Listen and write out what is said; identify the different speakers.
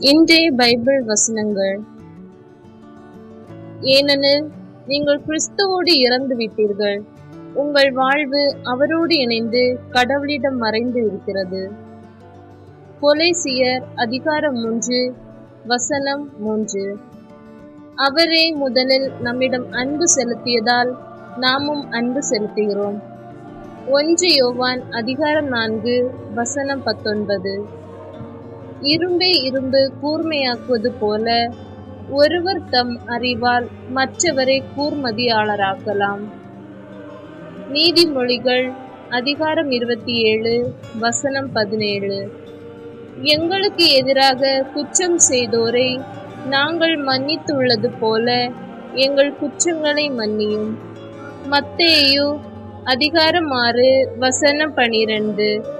Speaker 1: இன்றைய பைபிள் வசனங்கள். ஏனெனில் நீங்கள் கிறிஸ்துவோடு இறந்து விட்டீர்கள். உங்கள் வாழ்வு அவரோடு இணைந்து கடவுளிடம் மறைந்து இருக்கிறது. கொலைசியர் அதிகாரம் மூன்று வசனம் மூன்று. அவரே முதலில் நம்மிடம் அன்பு செலுத்தியதால் நாமும் அன்பு செலுத்துகிறோம். ஒன்று யோவான் அதிகாரம் நான்கு வசனம் பத்தொன்பது. இரும்பை இரும்பு கூர்மையாக்குவது போல ஒருவர் தம் அறிவால் மற்றவரை கூர்மதியாளராக்கலாம். நீதிமொழிகள் அதிகாரம் இருபத்தி ஏழு வசனம் பதினேழு. எங்களுக்கு எதிராக குற்றம் செய்தோரை நாங்கள் மன்னித்துள்ளது போல எங்கள் குற்றங்களை மன்னியும். மத்தேயு அதிகாரம் ஆறு வசனம் பனிரெண்டு.